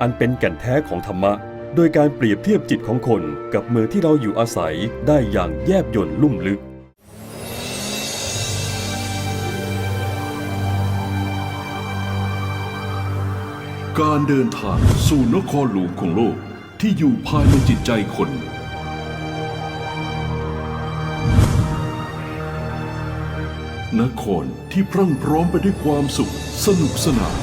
อันเป็นแก่นแท้ของธรรมะ โดยการเปรียบเทียบจิตของคนกับเมืองที่เราอยู่อาศัยได้อย่างแยบยลลุ่มลึก การเดินทางสู่นครหลวงของโลกที่อยู่ภายในจิตใจคน นครที่พรั่งพร้อมไปด้วยความสุขสนุกสนาน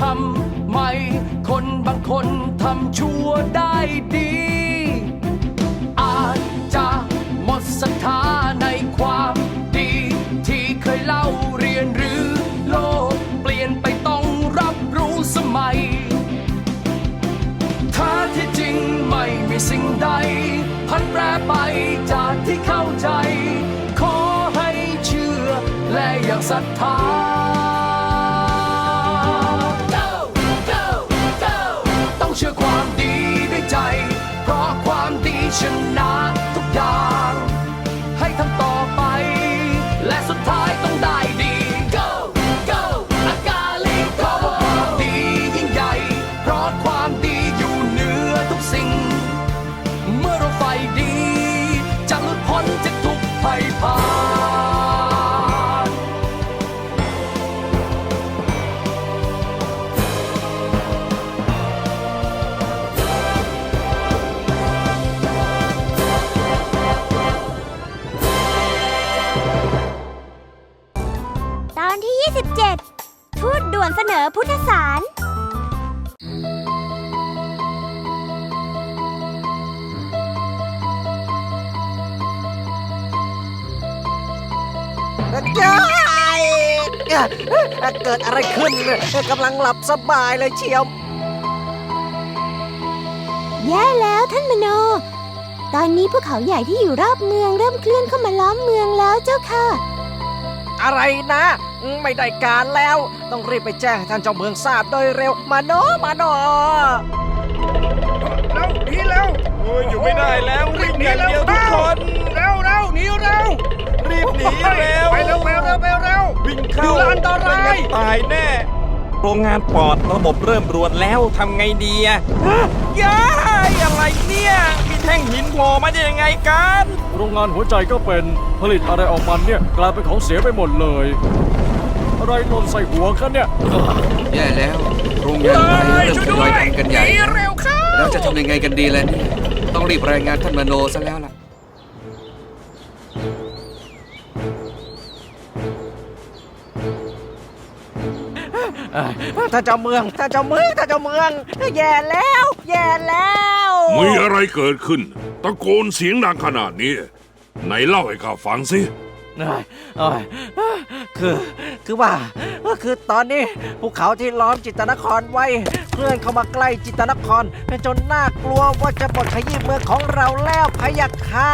ทำไม คนบางคนทำชั่วได้ดี อาจจะหมดศรัทธาในความดี ที่เคยเล่าเรียนหรือโลกเปลี่ยนไปต้องรับรู้สมัยถ้าที่จริงไม่มีสิ่งใด พันแปรไปจากที่เข้าใจ ขอให้เชื่อและอยากศรัทธา ดี ทูตด่วนเสนอพุทธสาร จ้ายเกิดอะไรขึ้นกำลังหลับสบายเลยเชียว แย่แล้วท่านมโน ตอนนี้ภูเขาใหญ่ที่อยู่รอบเมืองเริ่มเคลื่อนเข้ามาล้อมเมืองแล้วเจ้าค่ะ อะไรนะ ไม่ได้การแล้ว ต้องรีบไปแจ้งให้ท่านเจ้าเมืองทราบโดยเร็วมาโนมาโนเร็วหนีเร็วโอ้ยอยู่ไม่ได้แล้ววิ่งอย่างเดียวทุกคนเร็วเร็วหนีเร็วรีบหนีเร็วไปเร็วไปเร็วไปเร็ววิ่งเข้าดูแลอันตรายไม่งั้นตายแน่โรงงานปอดระบบเริ่มรวนแล้วทำไงดีอะฮะย้ายอะไรเนี่ย มีแท่งหินโผล่มาได้ยังไงกัน โรงงานหัวใจก็เป็นผลิตอะไรออกมาเนี่ย กลายเป็นของเสียไปหมดเลย อะไรหล่นใส่หัวเขาเนี่ย แย่แล้ว โรงงานไทยเริ่มทำลายทันกันใหญ่แล้วแล้วจะทำยังไงกันดีล่ะเนี่ย ต้องรีบรายงานท่านมโนซะแล้วล่ะท่านเจ้าเมืองท่านเจ้าเมืองท่านเจ้าเมือง แย่แล้ว แย่แล้วมีอะไรเกิดขึ้น ตะโกนเสียงดังขนาดนี้ไหนเล่าให้ข้าฟังสิ เอ้ยเอ้ยคือคือว่าว่าคือตอนนี้ภูเขาที่ล้อมจิตรนครไว้เคลื่อนเข้ามาใกล้จิตรนครจนน่ากลัวว่าจะบดขยี้เมืองของเราแล้วพะยะค่ะ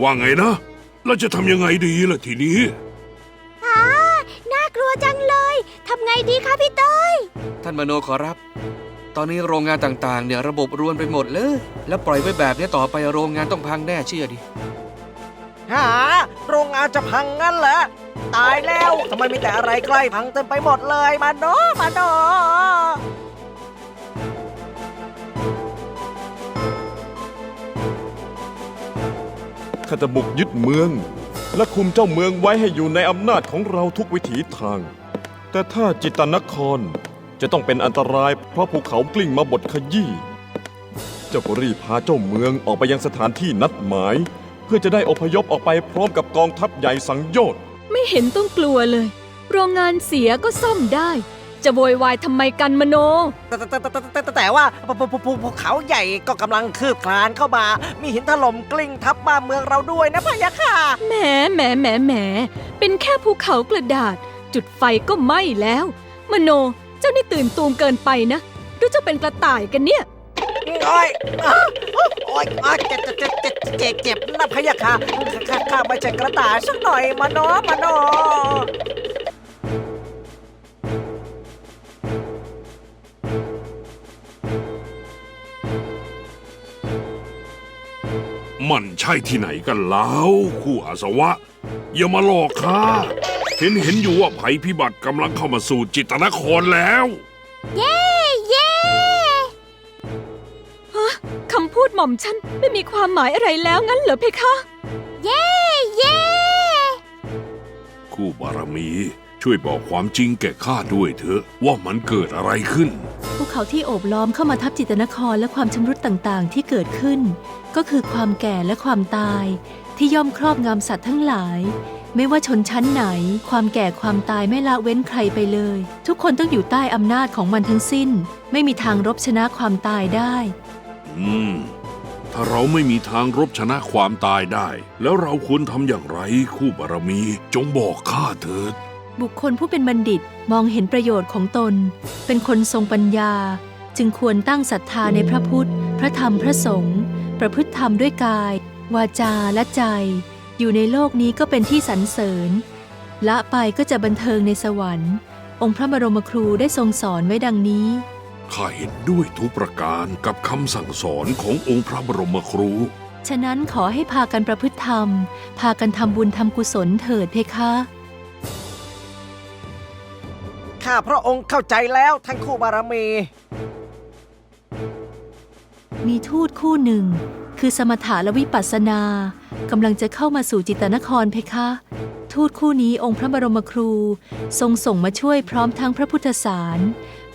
ว่าไงนะเราจะทำยังไงดีล่ะทีนี้อ่าน่ากลัวจังเลยทำไงดีคะพี่เต้ยท่านมโนขอรับ ตอนนี้โรงงานต่างๆ เนี่ยระบบรวนไปหมดเลย แล้วปล่อยไว้แบบนี้ต่อไปโรงงานต้องพังแน่เชื่อดิ หาโรงงานจะพังงั้นเหรอตายแล้วทำไมมีแต่อะไรใกล้พังเต็มไปหมดเลยมาโนมาโนข้าจะบุกยึดเมือง และคุมเจ้าเมืองไว้ให้อยู่ในอำนาจของเราทุกวิถีทาง แต่ถ้าจิตตนครจะต้องเป็นอันตรายเพราะภูเขากลิ้งมาบดขยี้เจ้าก็รีบพาเจ้าเมืองออกไปยังสถานที่นัดหมาย เพื่อจะได้อพยพออกไปพร้อมกับกองทัพใหญ่สังโยชน์ไม่เห็นต้องกลัวเลย โรงงานเสียก็ซ่อมได้ จะโวยวายทำไมกันมโน แต่แต่แต่แต่แต่แต่แต่ว่าภูภูภูภูเขาใหญ่ก็กำลังคืบคลานเข้ามา มีหินถล่มกลิ้งทับบ้านเมืองเราด้วยนะพะยะค่ะ แหมแหมแหมแหมเป็นแค่ภูเขากระดาษ จุดไฟก็ไหม้แล้ว มโน เจ้านี่ตื่นตูมเกินไปนะหรือเจ้าเป็นกระต่ายกันเนี่ย โอ้ยโอ้าวโอ้ยเจ็บเจ็บเจ็บเจ็บเจ็บนะพะยะค่ะข้าข้าไม่ใช่กระต่ายสักหน่อยมาโนมาโนมันใช่ที่ไหนกันแล้วคู่อาสวะ อย่ามาหลอกข้าเห็นเห็นอยู่ว่าภัยพิบัติกำลังเข้ามาสู่จิตนครแล้ว เย้ำพูดหม่อมฉันไม่มีความหมายอะไรแล้วงั้นเหรอเพคะ เย้เย้คู่บารมีช่วยบอกความจริงแก่ข้าด้วยเถอะว่ามันเกิดอะไรขึ้น ภูเขาที่โอบล้อมเข้ามาทับจิตรนครและความชำรุดต่างๆ ที่เกิดขึ้น ก็คือความแก่และความตาย ที่ย่อมครอบงำสัตว์ทั้งหลาย ไม่ว่าชนชั้นไหน ความแก่ความตายไม่ละเว้นใครไปเลย ทุกคนต้องอยู่ใต้อำนาจของมันทั้งสิ้น ไม่มีทางรบชนะความตายได้ อืม ถ้าเราไม่มีทางรบชนะความตายได้ แล้วเราควรทำอย่างไรคู่บารมี จงบอกข้าเถิด บุคคลผู้เป็นบัณฑิตมองเห็นประโยชน์ของตน เป็นคนทรงปัญญา จึงควรตั้งศรัทธาในพระพุทธ พระธรรมพระสงฆ์ประพฤติธรรมด้วยกาย วาจาและใจ อยู่ในโลกนี้ก็เป็นที่สรรเสริญ ละไปก็จะบันเทิงในสวรรค์ องค์พระบรมครูได้ทรงสอนไว้ดังนี้ ข้าเห็นด้วยทุกประการกับคำสั่งสอนขององค์พระบรมครู ฉะนั้นขอให้พากันประพฤติธรรม พากันทำบุญทำกุศลเถิดเพคะ ข้าพระองค์เข้าใจแล้วท่านคู่บารมี มีทูตคู่หนึ่ง คือสมถะและวิปัสสนากำลังจะเข้ามาสู่จิตตนครเพคะ ทูตคู่นี้องค์พระบรมครู ทรงส่งมาช่วยพร้อมทั้งพระพุทธสาร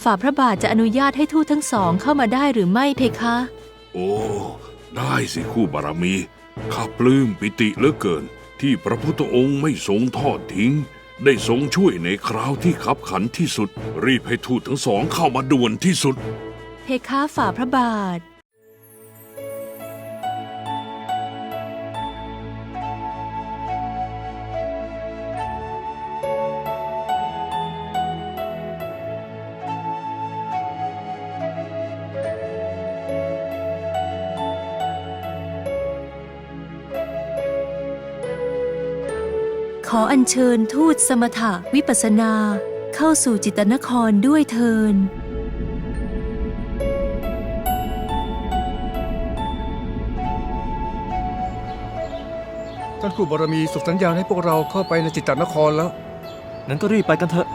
ฝ่าพระบาทจะอนุญาตให้ทูตทั้งสองเข้ามาได้หรือไม่เพคะ โอ้ ได้สิคู่บารมีข้าปลื้มปิติเหลือเกิน ที่พระพุทธองค์ไม่ทรงทอดทิ้ง ได้ทรงช่วยในคราวที่ขับขันที่สุด รีบให้ทูตทั้งสองเข้ามาด่วนที่สุด เพคะฝ่าพระบาท ขออัญเชิญทูตสมถะวิปัสสนา เข้าสู่จิตตนครด้วยเทินท่านคู่บารมีส่งสัญญาณให้พวกเราเข้าไปในจิตตนครแล้วงั้นก็รีบไปกันเถอะ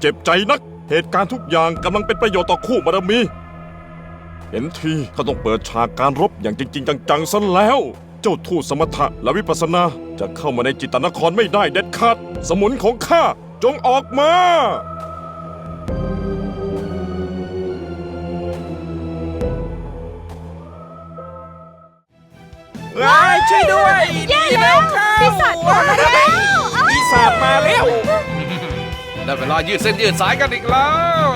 เจ็บใจนัก เหตุการณ์ทุกอย่างกำลังเป็นประโยชน์ต่อคู่บารมี เห็นทีเขาต้องเปิดฉากการรบอย่างจริง ๆ จังๆซะแล้ว เจ้าทูตสมถะและวิปัสสนา จะเข้ามาในจิตตนครไม่ได้เด็ดขาด สมุนของข้าจงออกมาเช่วยด้วยดีแล้วเข้าปีศาจมาแล้วปีศาจมาแล้ว ได้เวลายืดเส้นยืดสายกันอีกแล้ว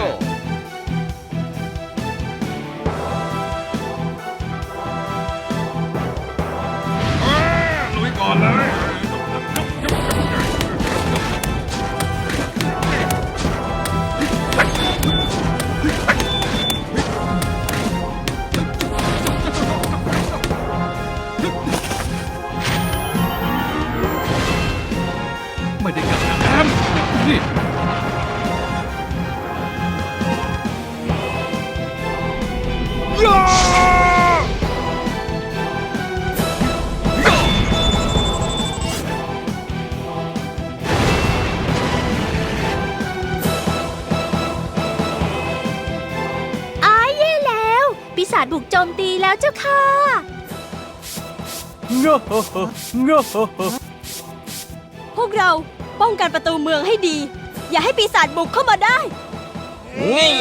แล้วเจ้าค่ะเงอะเงอะพวกเราป้องกันประตูเมืองให้ดี อย่าให้ปีศาจบุกเข้ามาได้ นี่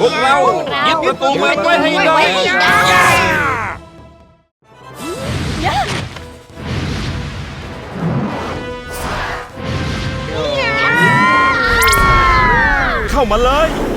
พวกเรายึดประตูเมืองไว้ให้ได้เข้ามาเลย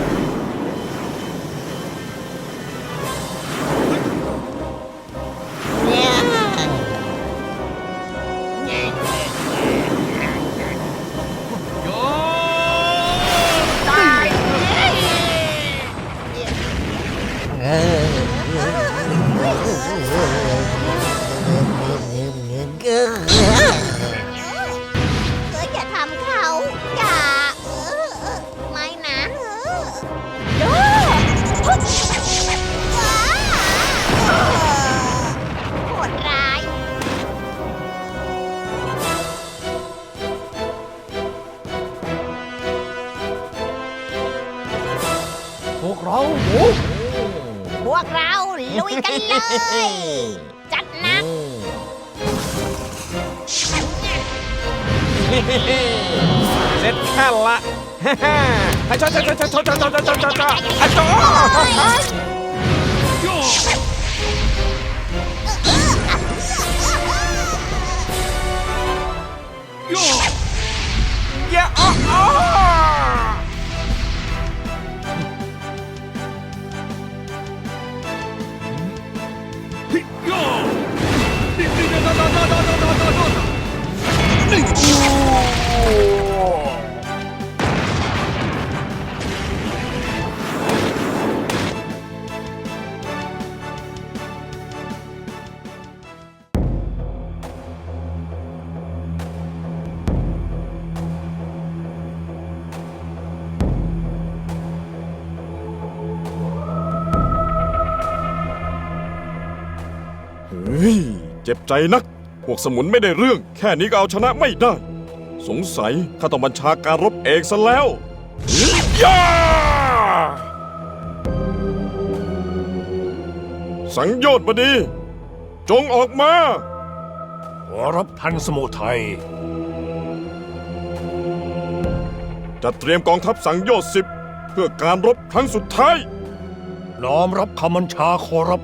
เราพวกเราลุยกันเลย จัดหนักเสร็จแค่ละฮ่าฮ่าให้ชดชดชดชดชดชดชดชดชดชดชดอะจออย่าอ้อ อ้อเใจนัก พวกสมุนไม่ได้เรื่อง แค่นี้ก็เอาชนะไม่ได้ สงสัยข้าต้องบัญชาการรบเองซะแล้วย่าสังโยชน์บดี จงออกมา ขอรับทันสมุทัยจัดเตรียมกองทัพสังโยชน์สิบเพื่อการรบครั้งสุดท้าย น้อมรับคำบัญชาขอรับ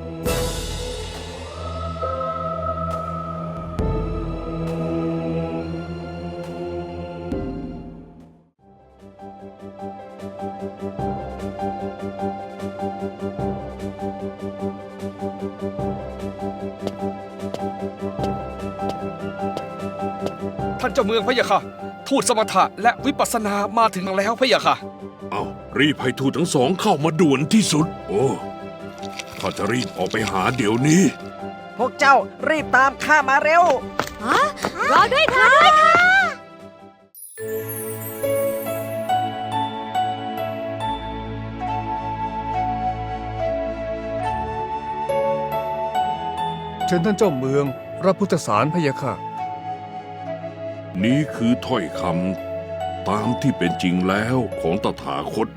องพะยะค่ะ ทูตสมถะและวิปัสสนามาถึงแล้วพะยะค่ะ เอารีบให้ทูตทั้งสองเข้ามาด่วนที่สุด โอ้ข้าจะรีบออกไปหาเดี๋ยวนี้ พวกเจ้ารีบตามข้ามาเร็ว รอด้วยค่ะเชิญท่านเจ้าเมืองรับพุทธสารพะยะค่ะ นี้คือถ้อยคำตามที่เป็นจริงแล้วของตถาคต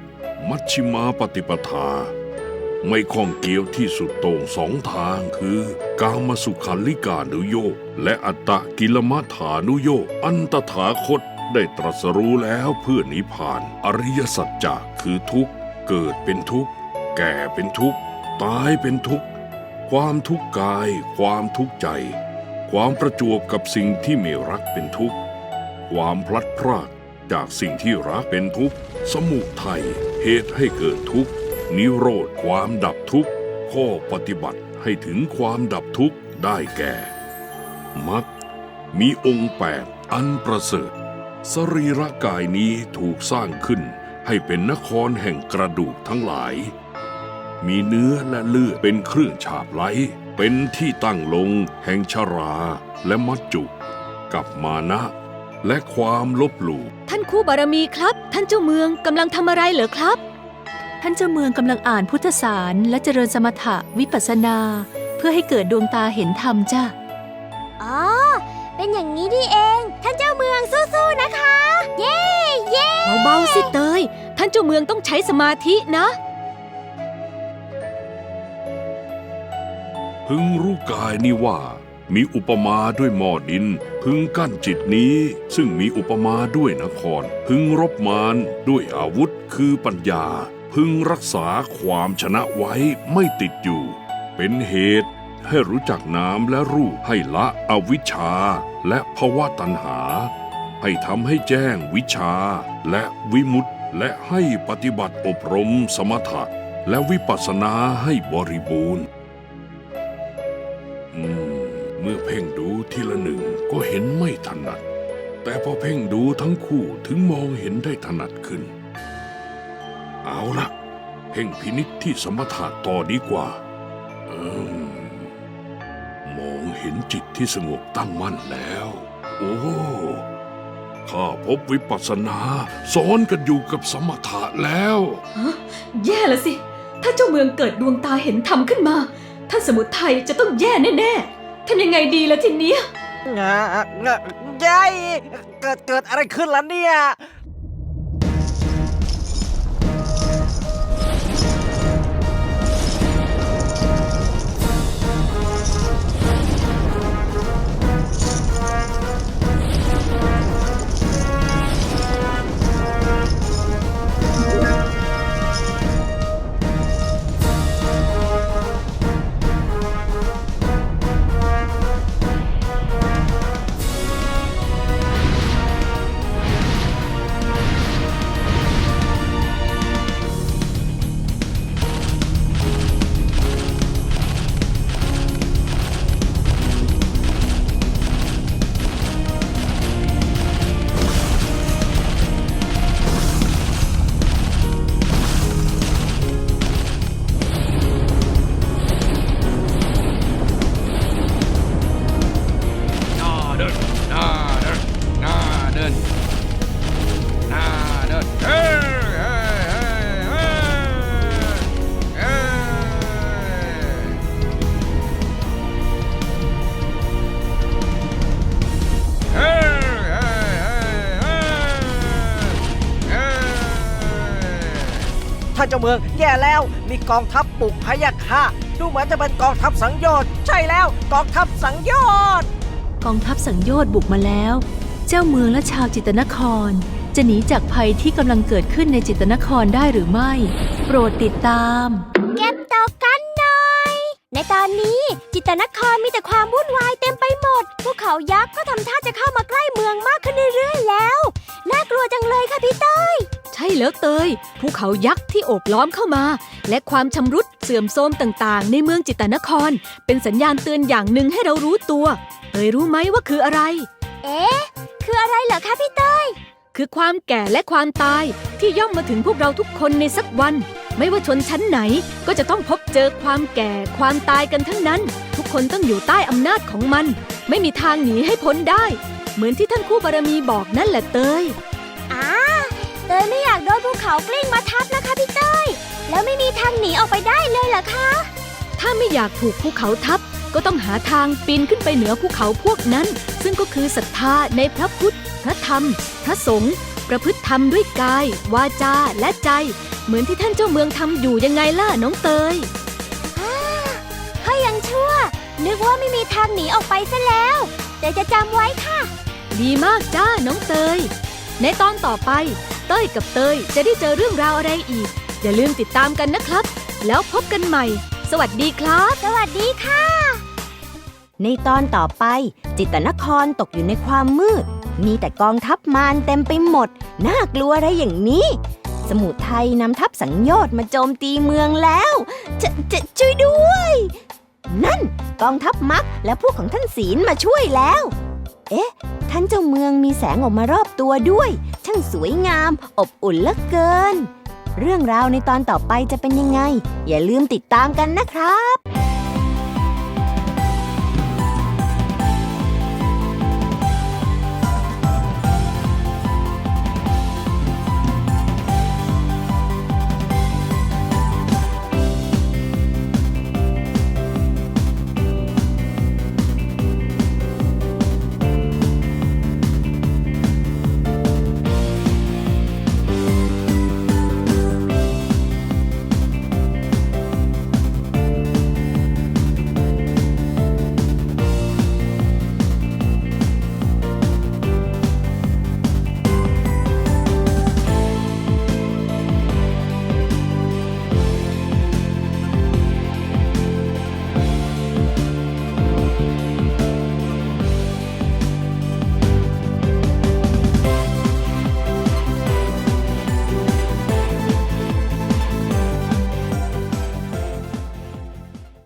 มัชชิมาปฏิปทา ไม่ข้องเกี่ยวที่สุดโต่งสองทางคือ กามสุขันลิกานุโยกและอัตตกิลมัฐานุโยกอันตถาคตได้ตรัสรู้แล้วเพื่อนิพพาน อริยสัจจะคือทุกข์ เกิดเป็นทุกข์ แก่เป็นทุกข์ ตายเป็นทุกข์ ความทุกข์กาย ความทุกข์ใจ ความประจวบกับสิ่งที่ไม่รักเป็นทุกข์ ความพลัดพรากจากสิ่งที่รักเป็นทุกข์ สมุทัยเหตุให้เกิดทุกข์ นิโรธความดับทุกข์ ข้อปฏิบัติให้ถึงความดับทุกข์ได้แก่มักมีองค์แปดอันประเสริฐ สรีระกายนี้ถูกสร้างขึ้นให้เป็นนครแห่งกระดูกทั้งหลาย มีเนื้อและเลือดเป็นเครื่องฉาบไหล เป็นที่ตั้งลงแห่งชราและมัจจุ กับมานะ และความลบหลู่ท่านคู่บารมีครับ ท่านเจ้าเมืองกำลังทำอะไรเหรอครับ ท่านเจ้าเมืองกำลังอ่านพุทธสารและเจริญสมถะวิปัสสนา เพื่อให้เกิดดวงตาเห็นธรรมจ้ะอ๋อ เป็นอย่างนี้นี่เอง ท่านเจ้าเมืองสู้ๆนะคะ เย้เย้เบาๆสิเตย ท่านเจ้าเมืองต้องใช้สมาธินะ พึงรู้กายนี้ว่า มีอุปมาด้วยหม้อดิน พึงกั้นจิตนี้ซึ่งมีอุปมาด้วยนคร พึงรบมารด้วยอาวุธคือปัญญา พึงรักษาความชนะไว้ไม่ติดอยู่ เป็นเหตุให้รู้จักน้ำและรูปให้ละอวิชชาและภวะตัณหา ให้ทำให้แจ้งวิชาและวิมุตติและให้ปฏิบัติอบรมสมถะและวิปัสสนาให้บริบูรณ์เมื่อเพ่งดูทีละหนึ่ง ก็เห็นไม่ถนัด แต่พอเพ่งดูทั้งคู่ถึงมองเห็นได้ถนัดขึ้น เอาละเพ่งพินิษที่สมถะต่อดีกว่า เอมมองเห็นจิตที่สงบตั้งมั่นแล้ว โอ้ข้าพบวิปัสสนาซ้อนกันอยู่กับสมถะแล้วแย่ละสิ ถ้าเจ้าเมืองเกิดดวงตาเห็นธรรมขึ้นมา ท่านสมุทัยจะต้องแย่แน่ๆทำยังไงดีละทีเนี้ย งะงะยัยเกิดเกิดอะไรขึ้นล่ะเนี่ย เจ้าเมือง แย่แล้วมีกองทัพปลุกพะยะค่ะดูเหมือนจะเป็นกองทัพสังโยชน์ใช่แล้วกองทัพสังโยชน์กองทัพสังโยชน์บุกมาแล้ว เจ้าเมืองและชาวจิตรนคร จะหนีจากภัยที่กำลังเกิดขึ้นในจิตรนครได้หรือไม่ โปรดติดตาม เก็บตกกันหน่อย ในตอนนี้จิตรนครมีแต่ความวุ่นวายเต็มไปหมดภูเขายักษ์ก็ทำท่าจะเข้ามา ใช่แล้วเตยภูเขายักษ์ที่โอบล้อมเข้ามา และความชำรุดเสื่อมโทรมต่างๆ ในเมืองจิตตนคร เป็นสัญญาณเตือนอย่างหนึ่งให้เรารู้ตัวเตยรู้ไหมว่าคืออะไร เอ๊ะ คืออะไรเหรอคะพี่เต้ยคือความแก่และความตายที่ย่อมมาถึงพวกเราทุกคนในสักวัน ไม่ว่าชนชั้นไหนก็จะต้องพบเจอความแก่ความตายกันทั้งนั้น ทุกคนต้องอยู่ใต้อำนาจของมัน ไม่มีทางหนีให้พ้นได้ เหมือนที่ท่านคู่บารมีบอกนั่นแหละเตยอ่า เต้ยไม่อยากโดนภูเขากลิ้งมาทับนะคะพี่เต้ยแล้วไม่มีทางหนีออกไปได้เลยเหรอคะ ถ้าไม่อยากถูกภูเขาทับ ก็ต้องหาทางปีนขึ้นไปเหนือภูเขาพวกนั้น ซึ่งก็คือศรัทธาในพระพุทธ พระธรรม พระสงฆ์ประพฤติธรรมด้วยกาย วาจาและใจ เหมือนที่ท่านเจ้าเมืองทำอยู่ยังไงล่ะน้องเตยก็ยังชั่ว นึกว่าไม่มีทางหนีออกไปซะแล้วแต่จะจำไว้ค่ะ ดีมากจ้าน้องเตย ในตอนต่อไป เต้ยกับเตยจะได้เจอเรื่องราวอะไรอีก อย่าลืมติดตามกันนะครับ แล้วพบกันใหม่ สวัสดีครับ สวัสดีค่ะ ในตอนต่อไป จิตตนครตกอยู่ในความมืด มีแต่กองทัพมารเต็มไปหมด น่ากลัวอะไรอย่างนี้ สมุทรไทยนำทัพสังโยชน์มาโจมตีเมืองแล้วจะจะช่วยด้วย นั่น กองทัพมักและพวกของท่านศีลมาช่วยแล้ว เอ๊ะ ท่านเจ้าเมืองมีแสงออกมารอบตัวด้วย ช่างสวยงาม อบอุ่นเหลือเกิน เรื่องราวในตอนต่อไปจะเป็นยังไง อย่าลืมติดตามกันนะครับ